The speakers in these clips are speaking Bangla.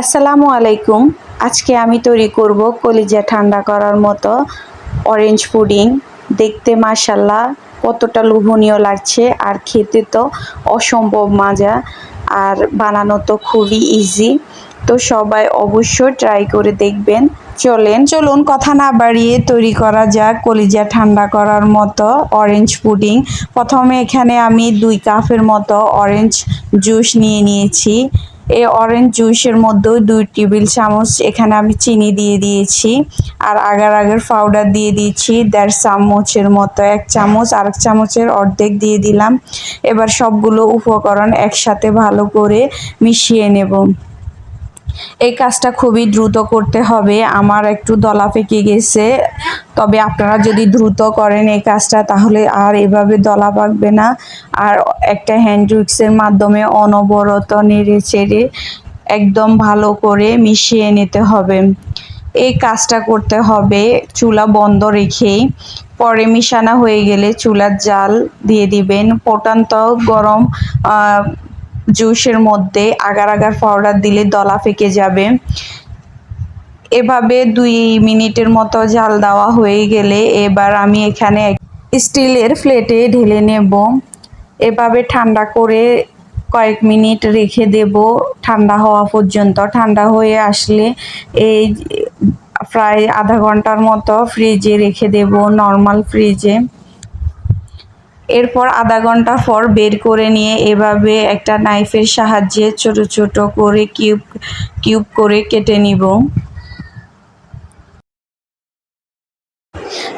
আসসালামু আলাইকুম। আজকে আমি তৈরি করব কলিজা ঠান্ডা করার মতো অরেঞ্জ পুডিং দেখতে মাসাল্লাহ কতটা লোভনীয় লাগছে আর খেতে তো অসম্ভব মজা। আর বানানো তো খুবই ইজি তো সবাই অবশ্যই ট্রাই করে দেখবেন। চলেন, চলুন কথা না বাড়িয়ে তৈরি করা যাক কলিজা ঠান্ডা করার মতো অরেঞ্জ পুডিং প্রথমে এখানে আমি দুই কাপের মতো অরেঞ্জ জুস নিয়ে নিয়েছি। এই অরেঞ্জ জুসের মধ্যেও দুই টেবিল চামচ এখানে আমি চিনি দিয়ে দিয়েছি আর আগার আগের পাউডার দিয়ে দিয়েছি। দেড় চামচের মতো, এক চামচ আর এক চামচের অর্ধেক দিয়ে দিলাম। এবার সবগুলো উপকরণ একসাথে ভালো করে মিশিয়ে নেব। এই কাজটা খুবই দ্রুত করতে হবে। আমার একটু দলা পেকে গেছে। তবে আপনারা যদি দ্রুত করেন এই কাজটা, তাহলে আর এভাবে দলা পাকবে না। আর একটা হ্যান্ড উইক্সের মাধ্যমে অনবরত নেড়ে চেড়ে একদম ভালো করে মিশিয়ে নিতে হবে। এই কাজটা করতে হবে চুলা বন্ধ রেখেই। পরে মিশানো হয়ে গেলে চুলার জাল দিয়ে দিবেন। পটান্ত গরম জুসের মধ্যে আগার আগার পাউডার দিলে দলা ফেকে যাবে। এভাবে দুই মিনিটের মতো জাল দেওয়া হয়ে গেলে এবার আমি এখানে স্টিলের প্লেটে ঢেলে নেব। এভাবে ঠান্ডা করে কয়েক মিনিট রেখে দেব। ঠান্ডা হওয়া পর্যন্ত। ঠান্ডা হয়ে আসলে এই প্রায় আধা ঘণ্টার মতো ফ্রিজে রেখে দেব নর্মাল ফ্রিজে এরপর আধা ঘণ্টা পর বের করে নিয়ে এভাবে একটা নাইফের সাহায্যে ছোট ছোট করে কিউব কিউব করে কেটে নিব।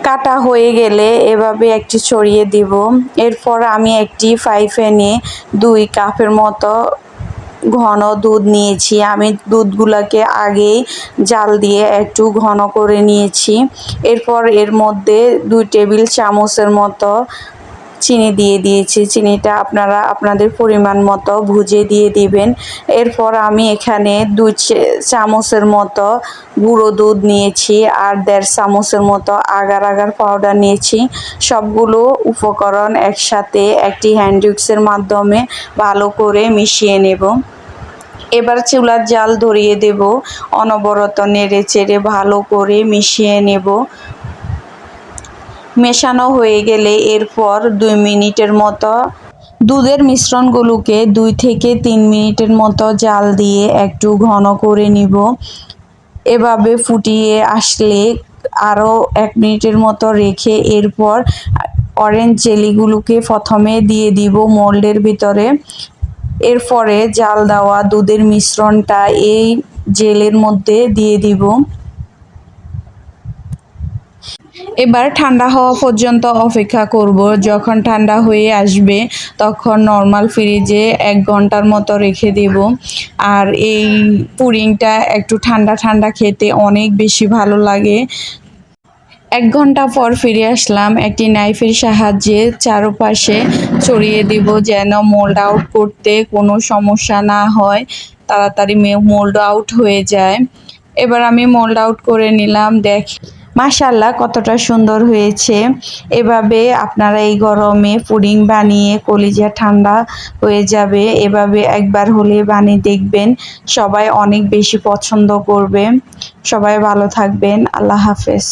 কাটা হয়ে গেলে এভাবে একটি ছড়িয়ে দিব। এরপর আমি একটি ফ্রাই প্যানে দুই কাপের মতো ঘন দুধ নিয়েছি। আমি দুধগুলোকে আগেই জাল দিয়ে একটু ঘন করে নিয়েছি। এরপর এর মধ্যে দুই টেবিল চামচের মতো চিনি দিয়ে দিয়েছি। চিনিটা আপনারা আপনাদের পরিমাণ মতো ভুজে দিয়ে দিবেন। এরপর আমি এখানে দু চামচের মতো গুঁড়ো দুধ নিয়েছি আর দেড় চামচের মতো আগার আগার পাউডার নিয়েছি। সবগুলো উপকরণ একসাথে একটি হ্যান্ডউইক্সের মাধ্যমে ভালো করে মিশিয়ে নেব। এবার চুলার জাল ধরিয়ে দেব। অনবরত নেড়ে চেড়ে ভালো করে মিশিয়ে নেব। মেশানো হয়ে গেলে এরপর দুই মিনিটের মতো দুধের মিশ্রণগুলোকে দুই থেকে তিন মিনিটের মতো জাল দিয়ে একটু ঘন করে নিব। এভাবে ফুটিয়ে আসলে আরও এক মিনিটের মতো রেখে এরপর অরেঞ্জ জেলিগুলোকে প্রথমে দিয়ে দিব মোল্ডের ভিতরে। এরপরে জাল দেওয়া দুধের মিশ্রণটা এই জেলের মধ্যে দিয়ে দিব। এবার ঠান্ডা হওয়া পর্যন্ত অপেক্ষা করব। যখন ঠান্ডা হয়ে আসবে, তখন নর্মাল ফ্রিজে এক ঘণ্টার মতো রেখে দেব। আর এই পুরিংটা একটু ঠান্ডা ঠান্ডা খেতে অনেক বেশি ভালো লাগে। এক ঘণ্টা পর ফিরে আসলাম একটি নাইফের সাহায্যে চারপাশে ছড়িয়ে দেব যেন মোল্ড আউট করতে কোনো সমস্যা না হয়। তাড়াতাড়ি মোল্ড আউট হয়ে যায়। এবার আমি মোল্ড আউট করে নিলাম, দেখ মাশাল্লাহ কতটা সুন্দর হয়েছে। এভাবে আপনারা এই গরমে পুডিং বানিয়ে কলিজা ঠান্ডা হয়ে যাবে। এভাবে একবার হলে বানিয়ে দেখবেন সবাই অনেক বেশি পছন্দ করবে। সবাই ভালো থাকবেন। আল্লাহ হাফেজ।